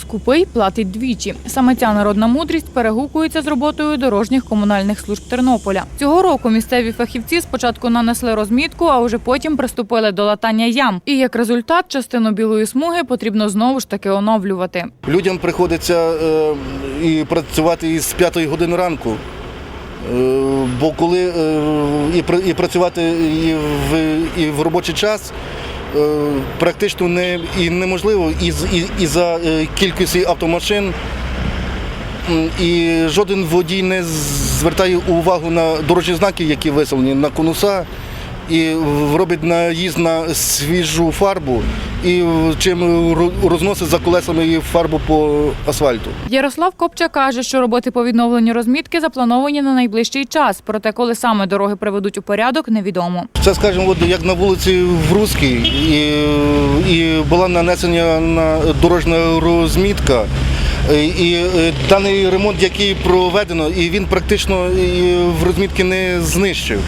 Скупий платить двічі. Саме ця народна мудрість перегукується з роботою дорожніх комунальних служб Тернополя. Цього року місцеві фахівці спочатку нанесли розмітку, а вже потім приступили до латання ям. І як результат, частину білої смуги потрібно знову ж таки оновлювати. Людям приходиться е, і працювати із 5 години ранку. Е, бо коли е, і, пра- і працювати і в, і в робочий час практично не, і неможливо із, і, і за кількістю кількості автомашин. І жоден водій не звертає увагу на дорожні знаки, які виселені на конуса, і робить наїзд на свіжу фарбу, і чим розносить за колесами і фарбу по асфальту. Ярослав Копча каже, що роботи по відновленню розмітки заплановані на найближчий час. Проте, коли саме дороги приведуть у порядок, невідомо. Це, скажімо, от як на вулиці в Руській, і, і була нанесена на дорожня розмітка. І, даний ремонт, який проведено, і він практично в розмітки не знищив.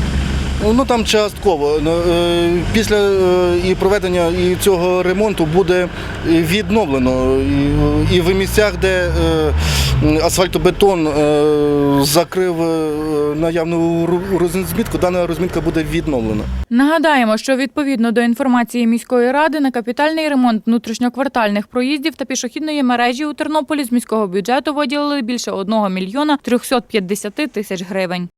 Ну там частково. Ну, е, Після е, і проведення і цього ремонту буде відновлено. І, в місцях, де е, асфальтобетон е, закрив е, наявну розмітку, дана розмітка буде відновлена. Нагадаємо, що відповідно до інформації міської ради на капітальний ремонт внутрішньоквартальних проїздів та пішохідної мережі у Тернополі з міського бюджету виділили більше 1 мільйона 350 тисяч гривень.